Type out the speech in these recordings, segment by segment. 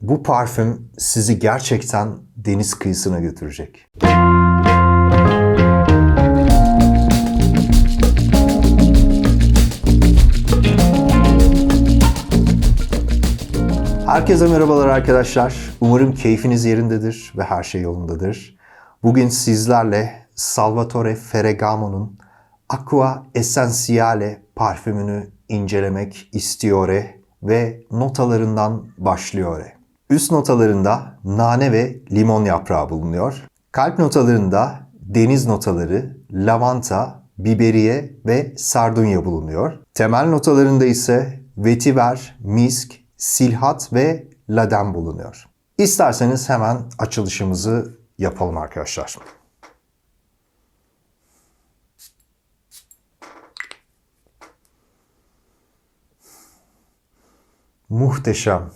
Bu parfüm sizi gerçekten deniz kıyısına götürecek. Herkese merhabalar arkadaşlar. Umarım keyfiniz yerindedir ve her şey yolundadır. Bugün sizlerle Salvatore Ferragamo'nun Aqua Essenziale parfümünü incelemek istiyor ve notalarından başlıyor. Üst notalarında nane ve limon yaprağı bulunuyor. Kalp notalarında deniz notaları, lavanta, biberiye ve sardunya bulunuyor. Temel notalarında ise vetiver, misk, silhat ve laden bulunuyor. İsterseniz hemen açılışımızı yapalım arkadaşlar. Muhteşem.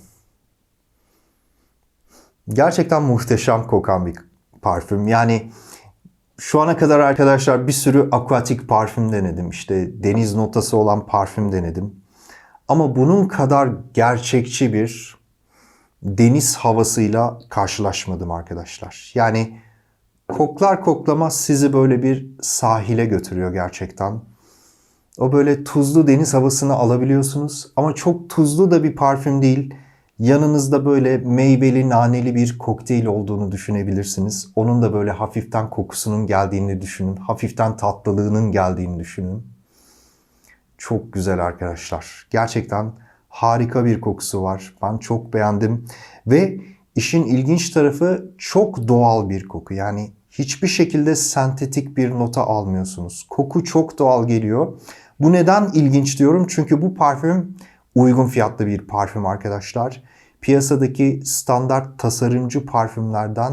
Gerçekten muhteşem kokan bir parfüm. Yani şu ana kadar arkadaşlar bir sürü aquatik parfüm denedim. İşte deniz notası olan parfüm denedim. Ama bunun kadar gerçekçi bir deniz havasıyla karşılaşmadım arkadaşlar. Yani koklar koklamaz sizi böyle bir sahile götürüyor gerçekten. O böyle tuzlu deniz havasını alabiliyorsunuz ama çok tuzlu da bir parfüm değil. Yanınızda böyle meyveli, naneli bir kokteyl olduğunu düşünebilirsiniz. Onun da böyle hafiften kokusunun geldiğini düşünün. Hafiften tatlılığının geldiğini düşünün. Çok güzel arkadaşlar. Gerçekten harika bir kokusu var. Ben çok beğendim. Ve işin ilginç tarafı çok doğal bir koku. Yani hiçbir şekilde sentetik bir nota almıyorsunuz. Koku çok doğal geliyor. Bu neden ilginç diyorum? Çünkü bu parfüm uygun fiyatlı bir parfüm arkadaşlar. Piyasadaki standart tasarımcı parfümlerden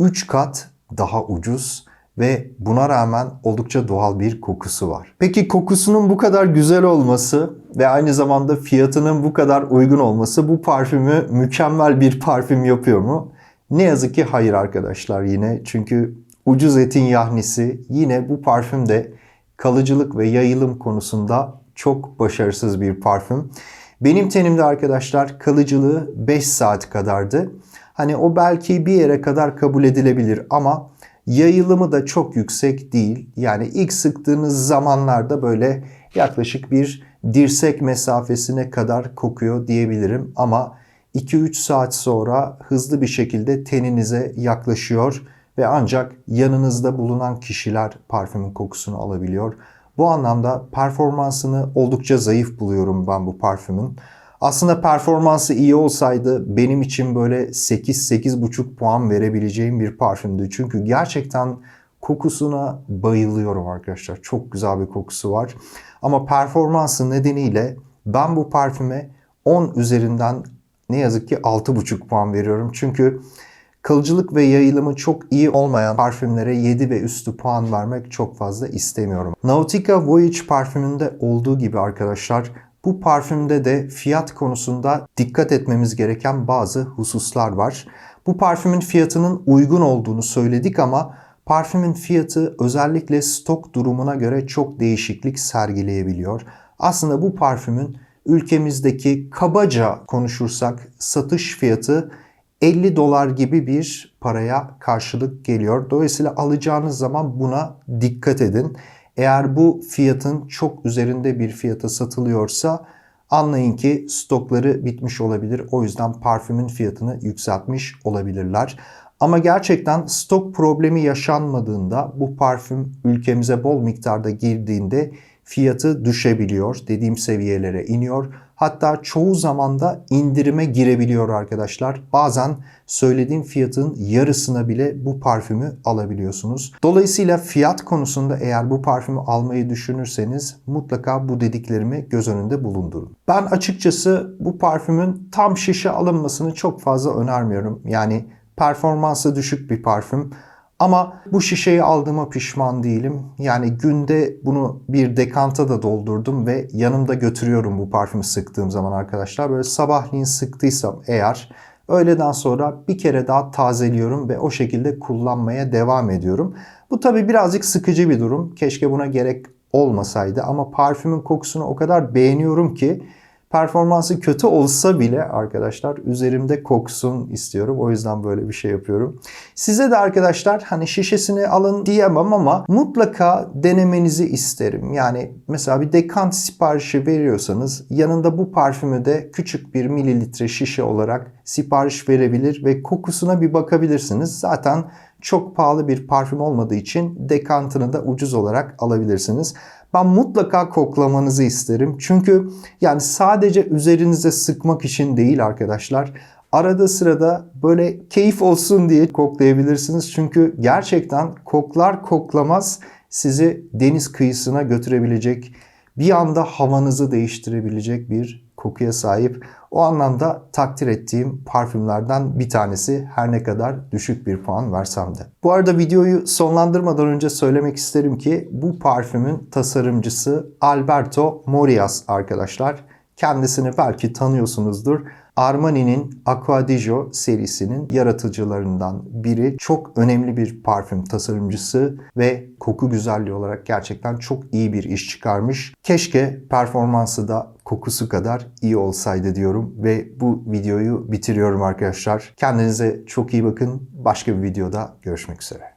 3 kat daha ucuz ve buna rağmen oldukça doğal bir kokusu var. Peki kokusunun bu kadar güzel olması ve aynı zamanda fiyatının bu kadar uygun olması bu parfümü mükemmel bir parfüm yapıyor mu? Ne yazık ki hayır arkadaşlar yine. Çünkü ucuz etin yahnisi yine bu parfümde kalıcılık ve yayılım konusunda çok başarısız bir parfüm. Benim tenimde arkadaşlar kalıcılığı 5 saat kadardı. Hani o belki bir yere kadar kabul edilebilir ama yayılımı da çok yüksek değil. Yani ilk sıktığınız zamanlarda böyle yaklaşık bir dirsek mesafesine kadar kokuyor diyebilirim ama 2-3 saat sonra hızlı bir şekilde teninize yaklaşıyor ve ancak yanınızda bulunan kişiler parfümün kokusunu alabiliyor. Bu anlamda performansını oldukça zayıf buluyorum ben bu parfümün. Aslında performansı iyi olsaydı benim için böyle 8-8,5 puan verebileceğim bir parfümdü. Çünkü gerçekten kokusuna bayılıyorum arkadaşlar. Çok güzel bir kokusu var. Ama performansı nedeniyle ben bu parfüme 10 üzerinden ne yazık ki 6,5 puan veriyorum. Çünkü Kalıcılık ve yayılımı çok iyi olmayan parfümlere 7 ve üstü puan vermek çok fazla istemiyorum. Nautica Voyage parfümünde olduğu gibi arkadaşlar bu parfümde de fiyat konusunda dikkat etmemiz gereken bazı hususlar var. Bu parfümün fiyatının uygun olduğunu söyledik ama parfümün fiyatı özellikle stok durumuna göre çok değişiklik sergileyebiliyor. Aslında bu parfümün ülkemizdeki kabaca konuşursak satış fiyatı 50 dolar gibi bir paraya karşılık geliyor. Dolayısıyla alacağınız zaman buna dikkat edin. Eğer bu fiyatın çok üzerinde bir fiyata satılıyorsa anlayın ki stokları bitmiş olabilir. O yüzden parfümün fiyatını yükseltmiş olabilirler. Ama gerçekten stok problemi yaşanmadığında bu parfüm ülkemize bol miktarda girdiğinde fiyatı düşebiliyor. Dediğim seviyelere iniyor. Hatta çoğu zaman da indirime girebiliyor arkadaşlar. Bazen söylediğim fiyatın yarısına bile bu parfümü alabiliyorsunuz. Dolayısıyla fiyat konusunda eğer bu parfümü almayı düşünürseniz mutlaka bu dediklerimi göz önünde bulundurun. Ben açıkçası bu parfümün tam şişe alınmasını çok fazla önermiyorum. Yani performansı düşük bir parfüm. Ama bu şişeyi aldığıma pişman değilim. Yani günde bunu bir dekanta da doldurdum ve yanımda götürüyorum bu parfümü sıktığım zaman arkadaşlar. Böyle sabahleyin sıktıysam eğer öğleden sonra bir kere daha tazeliyorum ve o şekilde kullanmaya devam ediyorum. Bu tabi birazcık sıkıcı bir durum. Keşke buna gerek olmasaydı ama parfümün kokusunu o kadar beğeniyorum ki performansı kötü olsa bile arkadaşlar üzerimde koksun istiyorum. O yüzden böyle bir şey yapıyorum. Size de arkadaşlar hani şişesini alın diyemem ama mutlaka denemenizi isterim. Yani mesela bir dekant siparişi veriyorsanız yanında bu parfümü de küçük bir mililitre şişe olarak sipariş verebilir ve kokusuna bir bakabilirsiniz. Zaten çok pahalı bir parfüm olmadığı için dekantını da ucuz olarak alabilirsiniz. Ben mutlaka koklamanızı isterim. Çünkü yani sadece üzerinize sıkmak için değil arkadaşlar. Arada sırada böyle keyif olsun diye koklayabilirsiniz. Çünkü gerçekten koklar koklamaz sizi deniz kıyısına götürebilecek, bir anda havanızı değiştirebilecek bir kokuya sahip. O anlamda takdir ettiğim parfümlerden bir tanesi her ne kadar düşük bir puan versem de. Bu arada videoyu sonlandırmadan önce söylemek isterim ki bu parfümün tasarımcısı Alberto Morias arkadaşlar. Kendisini belki tanıyorsunuzdur. Armani'nin Aqua di serisinin yaratıcılarından biri. Çok önemli bir parfüm tasarımcısı ve koku güzelliği olarak gerçekten çok iyi bir iş çıkarmış. Keşke performansı da kokusu kadar iyi olsaydı diyorum ve bu videoyu bitiriyorum arkadaşlar. Kendinize çok iyi bakın. Başka bir videoda görüşmek üzere.